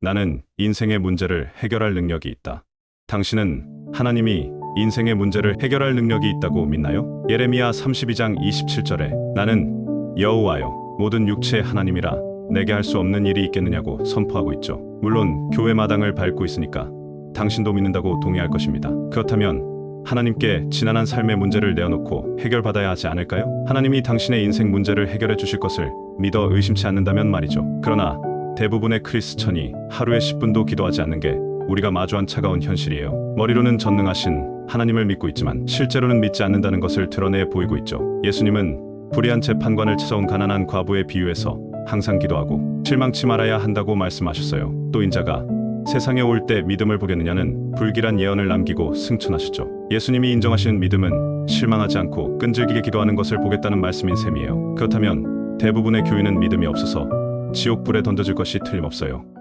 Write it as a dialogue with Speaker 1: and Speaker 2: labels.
Speaker 1: 나는 인생의 문제를 해결할 능력이 있다. 당신은 하나님이 인생의 문제를 해결할 능력이 있다고 믿나요? 예레미야 32장 27절에 나는 여호와여 모든 육체의 하나님이라 내게 할 수 없는 일이 있겠느냐고 선포하고 있죠. 물론 교회 마당을 밟고 있으니까 당신도 믿는다고 동의할 것입니다. 그렇다면 하나님께 지난한 삶의 문제를 내어놓고 해결받아야 하지 않을까요? 하나님이 당신의 인생 문제를 해결해 주실 것을 믿어 의심치 않는다면 말이죠. 그러나 대부분의 크리스천이 하루에 10분도 기도하지 않는 게 우리가 마주한 차가운 현실이에요. 머리로는 전능하신 하나님을 믿고 있지만 실제로는 믿지 않는다는 것을 드러내 보이고 있죠. 예수님은 불의한 재판관을 찾아온 가난한 과부에 비유해서 항상 기도하고 실망치 말아야 한다고 말씀하셨어요. 또 인자가 세상에 올 때 믿음을 보겠느냐는 불길한 예언을 남기고 승천하셨죠. 예수님이 인정하시는 믿음은 실망하지 않고 끈질기게 기도하는 것을 보겠다는 말씀인 셈이에요. 그렇다면 대부분의 교인은 믿음이 없어서 지옥불에 던져질 것이 틀림없어요.